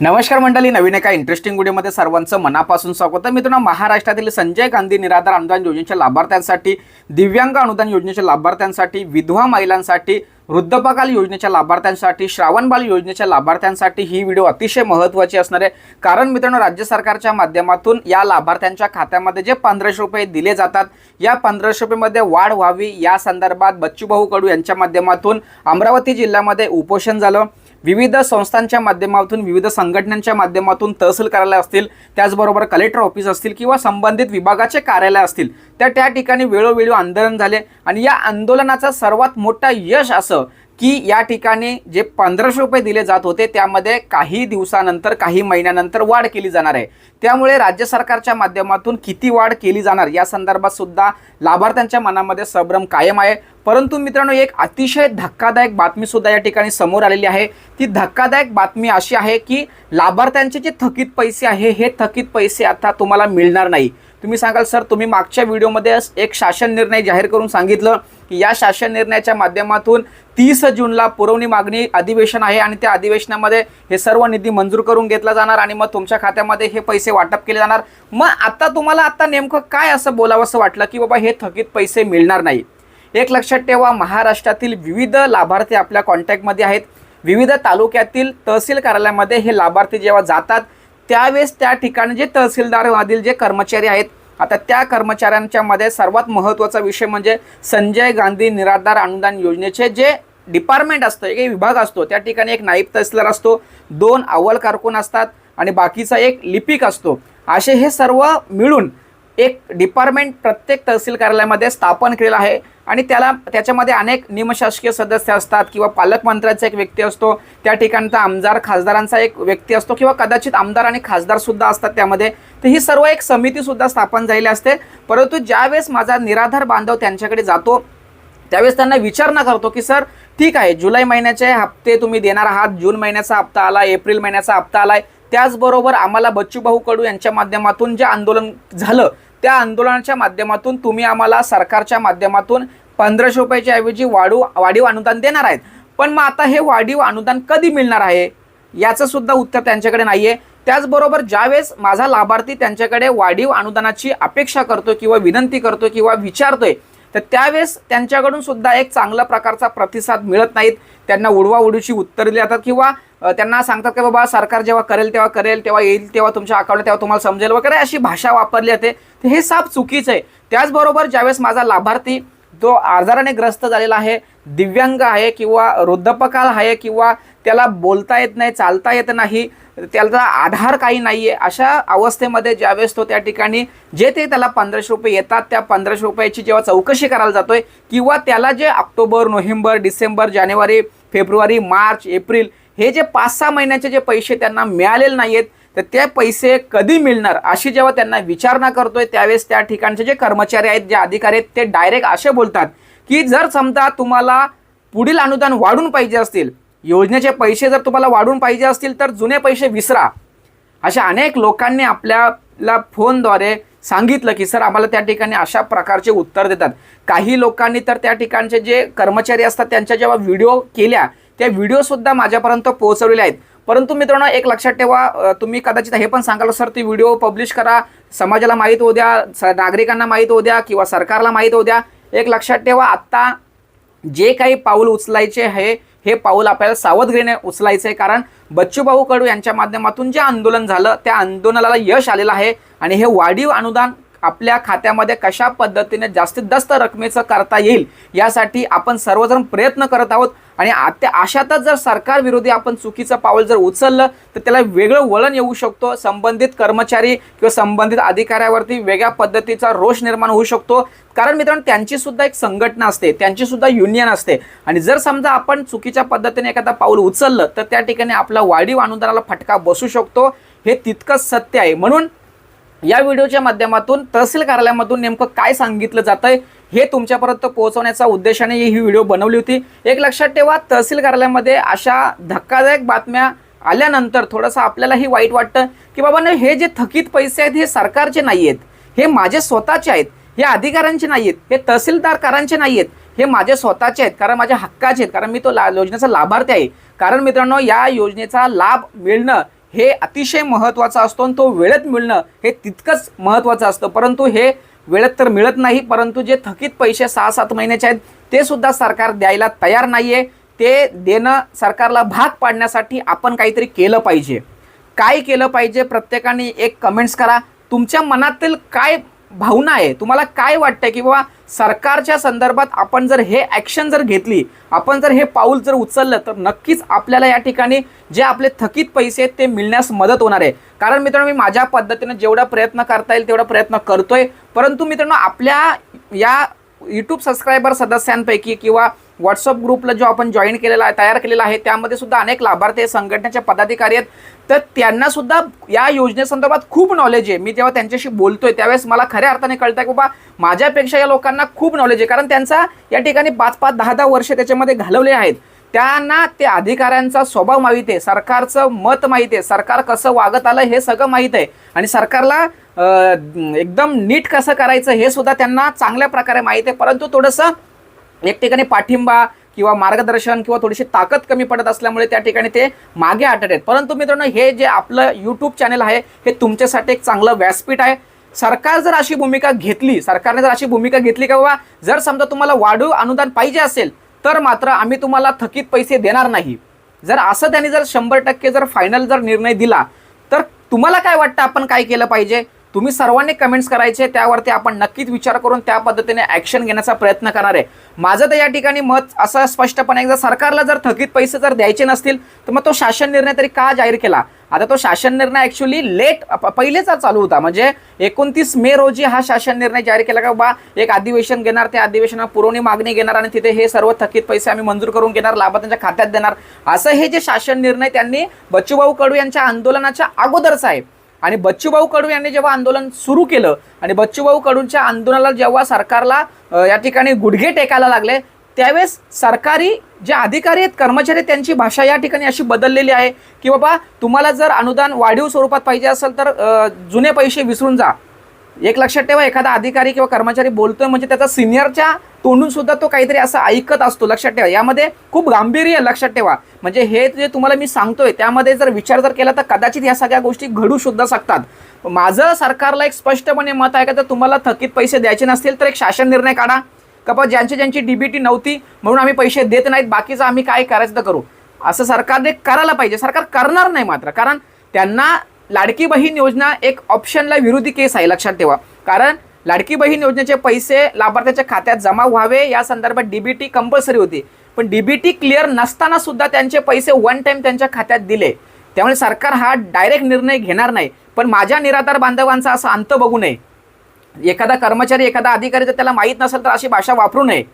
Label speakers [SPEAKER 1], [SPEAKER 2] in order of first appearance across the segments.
[SPEAKER 1] नमस्कार मंडळी नवीन एका इंटरेस्टिंग व्हिडिओमध्ये सर्वांचं मनापासून स्वागत आहे. मित्रांनो महाराष्ट्रातील संजय गांधी निराधार अनुदान योजनेच्या लाभार्थ्यांसाठी दिव्यांग अनुदान योजनेच्या लाभार्थ्यांसाठी विधवा महिलांसाठी वृद्धपकाल योजनेच्या लाभार्थ्यांसाठी श्रावणबाल योजनेच्या लाभार्थ्यांसाठी ही व्हिडिओ अतिशय महत्त्वाची असणार आहे. कारण मित्रांनो राज्य सरकारच्या माध्यमातून या लाभार्थ्यांच्या खात्यामध्ये जे पंधराशे रुपये दिले जातात या पंधराशे रुपयेमध्ये वाढ व्हावी या संदर्भात बच्चूभाऊ कडू यांच्या माध्यमातून अमरावती जिल्ह्यामध्ये उपोषण झालं. विविध संस्थांच्या माध्यमातून विविध संघटनांच्या माध्यमातून तहसील कार्यालय असतील त्याचबरोबर कलेक्टर ऑफिस असतील किंवा संबंधित विभागाचे कार्यालय असतील त्या त्या ठिकाणी वेळोवेळी आंदोलन झाले. आणि या आंदोलनाचा सर्वात मोठा यश असं की या ठिकाणी जे पंधराशे रुपये दिले जात होते त्यामध्ये काही दिवसानंतर काही महिन्यानंतर वाढ केली जाणार आहे. त्यामुळे राज्य सरकारच्या माध्यमातून किती वाढ केली जाणार या संदर्भात सुद्धा लाभार्थ्यांच्या मनामध्ये संभ्रम कायम आहे. परंतु मित्रांनो एक अतिशय धक्कादायक बातमी सुद्धा या ठिकाणी समोर आलेली आहे. ती धक्कादायक बातमी अशी आहे की लाभार्थ्यांचे जे थकीत पैसे आहे हे थकीत पैसे आता तुम्हाला मिळणार नाही. तुम्ही सांगाल सर तुम्ही मागच्या व्हिडिओमध्ये एक शासन निर्णय जाहीर करून सांगितलं की या शासन निर्णयाच्या माध्यमातून तीस जूनला पुरवणी मागणी अधिवेशन आहे आणि त्या अधिवेशनामध्ये हे सर्व निधी मंजूर करून घेतला जाणार आणि मग तुमच्या खात्यामध्ये हे पैसे वाटप केले जाणार. मग आता तुम्हाला आता नेमकं काय असं बोलावंसं वाटलं की बाबा हे थकीत पैसे मिळणार नाही? एक लक्षात ठेवा महाराष्ट्रातील विविध लाभार्थी आपल्या कॉन्टॅक्टमध्ये आहेत. विविध तालुक्यातील तहसील कार्यालयामध्ये हे लाभार्थी जेव्हा जातात त्यावेळेस त्या ठिकाणी जे तहसीलदारमधील जे कर्मचारी आहेत आता त्या कर्मचाऱ्यांच्या मध्ये सर्वात महत्त्वाचा विषय म्हणजे संजय गांधी निराधार अनुदान योजनेचे जे डिपार्टमेंट असतं एक विभाग असतो त्या ठिकाणी एक नाईब तहसीलदार असतो दोन अव्वल कारकून असतात आणि बाकीचा एक लिपिक असतो. असे हे सर्व मिळून एक डिपार्टमेंट प्रत्येक तहसील कार्यालयामध्ये स्थापन केलेलं आहे. आणि त्याला त्याच्यामध्ये अनेक निमशासकीय सदस्य असतात किंवा पालकमंत्र्याचा एक व्यक्ती असतो. त्या ठिकाणचा आमदार खासदारांचा एक व्यक्ती असतो किंवा कदाचित आमदार आणि खासदारसुद्धा असतात त्यामध्ये. तर ही सर्व एक समितीसुद्धा स्थापन झालेली असते. परंतु ज्यावेळेस माझा निराधार बांधव त्यांच्याकडे जातो त्यावेळेस त्यांना विचारणा करतो की सर ठीक आहे जुलै महिन्याचे हप्ते तुम्ही देणार आहात जून महिन्याचा हप्ता आला एप्रिल महिन्याचा हप्ता आलाय. त्याचबरोबर आम्हाला बच्चूभाऊ कडू यांच्या माध्यमातून जे आंदोलन झालं त्या आंदोलनाच्या माध्यमातून तुम्ही आम्हाला सरकारच्या माध्यमातून पंधराशे रुपयाच्या ऐवजी वाढू वाढीव अनुदान देणार आहेत. पण मग आता हे वाढीव अनुदान कधी मिळणार आहे? याचं सुद्धा उत्तर त्यांच्याकडे नाही आहे त्याचबरोबर ज्यावेळेस माझा लाभार्थी त्यांच्याकडे वाढीव अनुदानाची अपेक्षा करतो किंवा विनंती करतो किंवा विचारतोय तर त्यावेळेस त्यांच्याकडून सुद्धा एक चांगल्या प्रकारचा प्रतिसाद मिळत नाहीत. त्यांना उडवा उडूची उत्तर दिली जातात किंवा त्यांना सांगतात की बाबा सरकार जेव्हा करेल तेव्हा करेल तेव्हा येईल तेव्हा तुमच्या अकाउंटला तेव्हा तुम्हाला समजेल वगैरे अशी भाषा वापरली जाते. तर हे साफ चुकीचं आहे. त्याचबरोबर ज्यावेळेस माझा लाभार्थी तो आजाराने ग्रस्त झालेला आहे दिव्यांग आहे किंवा वृद्धपकाल आहे किंवा त्याला बोलता येत नाही चालता येत नाही त्याचा आधार काही नाही आहे अशा अवस्थेमध्ये ज्यावेळेस तो त्या ठिकाणी जे ते त्याला पंधराशे रुपये येतात त्या पंधराशे रुपयाची जेव्हा चौकशी करायला जातोय किंवा त्याला जे ऑक्टोबर नोव्हेंबर डिसेंबर जानेवारी फेब्रुवारी मार्च एप्रिल हे जे पाच सहा महिन्याचे जे पैसे त्यांना मिळालेले नाही आहेत तर ते पैसे कधी मिळणार? अशी जेव्हा त्यांना विचारणा करतोय त्यावेळेस त्या ठिकाणचे जे कर्मचारी आहेत जे अधिकारी आहेत ते डायरेक्ट असे बोलतात की जर समजा तुम्हाला पुढील अनुदान वाढून पाहिजे असतील योजनेचे पैसे जर तुम्हाला वाढून पाहिजे असतील तर जुने पैसे विसरा. अशा अनेक लोकांनी आपल्याला फोनद्वारे सांगितलं की सर आम्हाला त्या ठिकाणी अशा प्रकारचे उत्तर देतात. काही लोकांनी तर त्या ठिकाणचे जे कर्मचारी असतात त्यांच्या जेव्हा व्हिडिओ केल्या त्या व्हिडिओसुद्धा माझ्यापर्यंत पोहोचवलेले आहेत. परंतु मित्रांनो एक लक्षात ठेवा तुम्ही कदाचित हे पण सांगाल सर ती व्हिडिओ पब्लिश करा समाजाला माहीत होऊ द्या स नागरिकांना माहीत होऊ द्या किंवा सरकारला माहीत होऊ द्या. एक लक्षात ठेवा आत्ता जे काही पाऊल उचलायचे आहे हे पाऊल आपल्याला सावधगिरीने उचलायचं आहे कारण बच्चूभाऊ कडू यांच्या माध्यमातून जे आंदोलन झालं त्या आंदोलनाला यश आलेलं आहे आणि हे वाढीव अनुदान आपल्या खात्यामध्ये कशा पद्धतीने जास्तीत जास्त रकमेचं करता येईल यासाठी आपण सर्वजण प्रयत्न करत आहोत. आणि आता अशातच जर सरकार विरोधी आपण चुकीचं पाऊल जर उचललं तर त्याला वेगळं वळण येऊ शकतो. संबंधित कर्मचारी किंवा संबंधित अधिकाऱ्यावरती वेगळ्या पद्धतीचा रोष निर्माण होऊ शकतो. कारण मित्रांनो त्यांची सुद्धा एक संघटना असते त्यांची सुद्धा युनियन असते. आणि जर समजा आपण चुकीच्या पद्धतीने एखादा पाऊल उचललं तर त्या ठिकाणी आपला वाढीव अनुदानाला फटका बसू शकतो. हे तितकंच सत्य आहे. म्हणून या व्हिडिओच्या माध्यमातून तहसील कार्यालयामधून नेमकं काय सांगितलं जातंय हे तुमच्यापर्यंत पोहोचवण्याचा उद्देशाने ही व्हिडिओ बनवली होती. एक लक्षात ठेवा तहसील कार्यालयामध्ये अशा धक्कादायक बातम्या आल्यानंतर थोडंसं आपल्यालाही वाईट वाटतं की बाबा हे जे थकीत पैसे आहेत हे सरकारचे नाही आहेत हे माझे स्वतःचे आहेत. हे अधिकाऱ्यांचे नाही आहेत हे तहसीलदारकारांचे नाही आहेत हे माझे स्वतःचे आहेत कारण माझ्या हक्काचे आहेत. कारण मी तो ला योजनेचा लाभार्थी आहे. कारण मित्रांनो या योजनेचा लाभ मिळणं हे अतिशय महत्त्वाचं असतो आणि तो वेळेत मिळणं हे तितकंच महत्त्वाचं असतं. परंतु हे वेळेत तर मिळत नाही परंतु जे थकीत पैसे सहा सात महिन्याचे आहेत ते सुद्धा सरकार द्यायला तयार नाही आहे ते देणं सरकारला भाग पाडण्यासाठी आपण काहीतरी केलं पाहिजे. काय केलं पाहिजे? प्रत्येकाने एक कमेंट्स करा. तुमच्या मनातील काय भावना आहे. तुम्हाला काय वाटतं की बाबा सरकारच्या संदर्भात आपण जर हे ॲक्शन जर घेतली आपण जर हे पाऊल जर उचललं तर नक्कीच आपल्याला या ठिकाणी जे आपले थकीत पैसे आहेत ते मिळण्यास मदत होणार आहे. कारण मित्रांनो मी माझ्या पद्धतीनं जेवढा प्रयत्न करता येईल तेवढा प्रयत्न करतोय. परंतु मित्रांनो आपल्या या यूट्यूब सबस्क्रायबर सदस्यांपैकी किंवा व्हॉट्सअप ग्रुपला जो आपण जॉईन केलेला आहे तयार केलेला आहे त्यामध्ये सुद्धा अनेक लाभार्थी संघटनेचे पदाधिकारी आहेत. तर त्यांना सुद्धा या योजनेसंदर्भात खूप नॉलेज आहे. मी जेव्हा त्यांच्याशी बोलतोय त्यावेळेस मला खऱ्या अर्थाने कळतं की बाबा माझ्यापेक्षा या लोकांना खूप नॉलेज आहे. कारण त्यांचा या ठिकाणी पाच पाच दहा दहा वर्ष त्याच्यामध्ये घालवले आहेत. त्यांना ते अधिकाऱ्यांचा स्वभाव माहीत आहे सरकारचं मत माहीत आहे सरकार कसं वागत आलं हे सगळं माहीत आहे. आणि सरकारला एकदम नीट कसं करायचं हे सुद्धा त्यांना चांगल्या प्रकारे माहीत आहे. परंतु थोडंसं एक ठिकाणी पाठिंबा किंवा मार्गदर्शन किंवा थोडीशी ताकद कमी पडत असल्यामुळे त्या ठिकाणी ते मागे हटत आहेत. परंतु मित्रांनो हे जे आपलं यूट्यूब चॅनल आहे हे तुमच्यासाठी एक चांगलं व्यासपीठ आहे. सरकार जर अशी भूमिका घेतली सरकारने जर अशी भूमिका घेतली का बाबा जर समजा तुम्हाला वाढीव अनुदान पाहिजे असेल तर मात्र आम्ही तुम्हाला थकीत पैसे देणार नाही. जर असं त्यांनी जर शंभर टक्के जर फायनल जर निर्णय दिला तर तुम्हाला काय वाटतं आपण काय केलं पाहिजे? तुम्ही सर्वांनी कमेंट्स करायचे त्यावरती आपण नक्कीच विचार करून त्या पद्धतीने ॲक्शन घेण्याचा प्रयत्न करणार आहे. माझं तर या ठिकाणी मत असं स्पष्टपणे एकदा जर सरकारला जर थकीत पैसे जर द्यायचे नसतील तर मग तो शासन निर्णय तरी का जाहीर केला? आता तो शासन निर्णय ॲक्च्युली लेट पहिलेचा चालू होता. म्हणजे एकोणतीस मे रोजी हा शासन निर्णय जाहीर केला का बा एक अधिवेशन घेणार त्या अधिवेशनात पुरवणी मागणी घेणार आणि तिथे हे सर्व थकीत पैसे आम्ही मंजूर करून घेणार लाभार्थ्यांच्या खात्यात देणार. असं हे जे शासन निर्णय त्यांनी बच्चूभाऊ कडू यांच्या आंदोलनाच्या अगोदरचा आहे. आणि बच्चूभाऊ कडू यांनी जेव्हा आंदोलन सुरू केलं आणि बच्चूभाऊ कडूंच्या आंदोलनाला जेव्हा सरकारला या ठिकाणी गुडघे टेकायला लागले त्यावेळेस सरकारी जे अधिकारी आहेत कर्मचारी त्यांची भाषा या ठिकाणी अशी बदललेली आहे की बाबा तुम्हाला जर अनुदान वाढीव स्वरूपात पाहिजे असेल तर जुने पैसे विसरून जा. एक लक्षात ठेवा एखादा अधिकारी किंवा कर्मचारी बोलतोय म्हणजे त्याचा सिनियरच्या तोंडून सुद्धा तो काहीतरी असं ऐकत असतो लक्षात ठेवा. यामध्ये खूप गांभीर्य लक्षात ठेवा. म्हणजे हे जे तुम्हाला मी सांगतोय त्यामध्ये जर विचार जर केला तर कदाचित या सगळ्या गोष्टी घडू सुद्धा शकतात. माझं सरकारला एक स्पष्टपणे मत आहे का तर तुम्हाला थकीत पैसे द्यायचे नसतील तर एक शासन निर्णय काढा. का बा ज्यांची ज्यांची डीबीटी नव्हती म्हणून आम्ही पैसे देत नाहीत बाकीचं आम्ही काय करायचं तर करू. असं सरकारने करायला पाहिजे. सरकार करणार नाही मात्र. कारण त्यांना लाडकी बहीण योजना एक ऑप्शनला विरोधी केस आहे लक्षात ठेवा. कारण लाडकी बहीण योजनेचे पैसे लाभार्थ्याच्या खात्यात जमा व्हावे? या संदर्भात डीबीटी कंपल्सरी होती. पण डीबीटी क्लिअर नसताना सुद्धा त्यांचे पैसे वन टाइम त्यांच्या खात्यात दिले. त्यामुळे सरकार हा डायरेक्ट निर्णय घेणार नाही. पण माझ्या निराधार बांधवांचा असा अंत बघू नये. एखादा कर्मचारी एखादा अधिकारी जर त्याला माहीत नसेल तर अशी भाषा वापरू नये.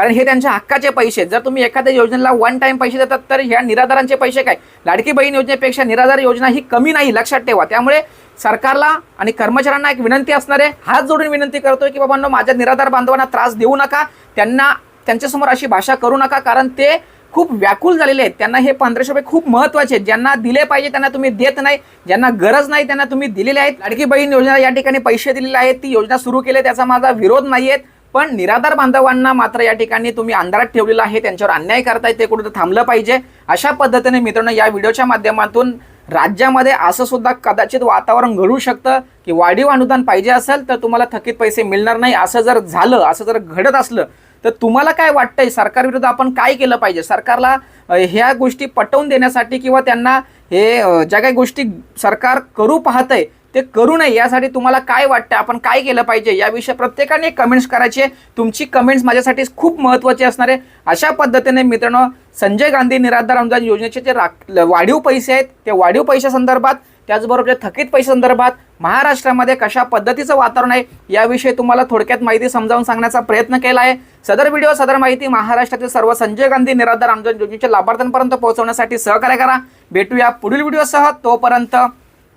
[SPEAKER 1] कारण हे त्यांच्या हक्काचे पैसे आहेत. जर तुम्ही एखाद्या योजनेला वन टाइम पैसे देतात तर ह्या निराधारांचे पैसे काय? लाडकी बहीण योजनेपेक्षा निराधार योजना ही कमी नाही लक्षात ठेवा. त्यामुळे सरकारला आणि कर्मचाऱ्यांना एक विनंती असणार आहे हात जोडून विनंती करतोय की बाबांनो माझ्या निराधार बांधवांना त्रास देऊ नका. त्यांना त्यांच्यासमोर अशी भाषा करू नका कारण ते खूप व्याकुल झालेले आहेत. त्यांना हे पंधराशे रुपये खूप महत्त्वाचे आहेत. ज्यांना दिले पाहिजे त्यांना तुम्ही देत नाही. ज्यांना गरज नाही त्यांना तुम्ही दिलेले आहेत. लाडकी बहीण योजना या ठिकाणी पैसे दिलेले आहेत. ती योजना सुरू केली त्याचा माझा विरोध नाही आहे पण निराधार बांधवांना मात्र या ठिकाणी तुम्ही अंधारात ठेवलेला आहे. त्यांच्यावर अन्याय करताय ते कुठं थांबलं पाहिजे. अशा पद्धतीने मित्रांनो या व्हिडिओच्या माध्यमातून राज्यामध्ये असं सुद्धा कदाचित वातावरण घडू शकतं की वाढीव अनुदान पाहिजे असेल तर तुम्हाला थकीत पैसे मिळणार नाही. असं जर झालं असं जर घडत असलं तर तुम्हाला काय वाटतंय? सरकारविरुद्ध आपण काय केलं पाहिजे? सरकारला ह्या गोष्टी पटवून देण्यासाठी किंवा त्यांना हे ज्या काही गोष्टी सरकार करू पाहतंय ते करू नये. यासाठी तुम्हाला काय वाटतं? आपण काय केलं पाहिजे? याविषयी प्रत्येकाने कमेंट्स करायचे. तुमची कमेंट्स माझ्यासाठी खूप महत्त्वाची असणार आहे. अशा पद्धतीने मित्रांनो संजय गांधी निराधार अनुदान योजनेचे जे राख वाढीव पैसे आहेत ते वाढीव पैशासंदर्भात त्याचबरोबर जे थकीत पैशासंदर्भात महाराष्ट्रामध्ये कशा पद्धतीचं वातावरण आहे याविषयी तुम्हाला थोडक्यात माहिती समजावून सांगण्याचा प्रयत्न केला आहे. सदर व्हिडिओ सदर माहिती महाराष्ट्रातील सर्व संजय गांधी निराधार अनुदान योजनेच्या लाभार्थ्यांपर्यंत पोहोचवण्यासाठी सहकार्य करा. भेटूया पुढील व्हिडिओसह. तोपर्यंत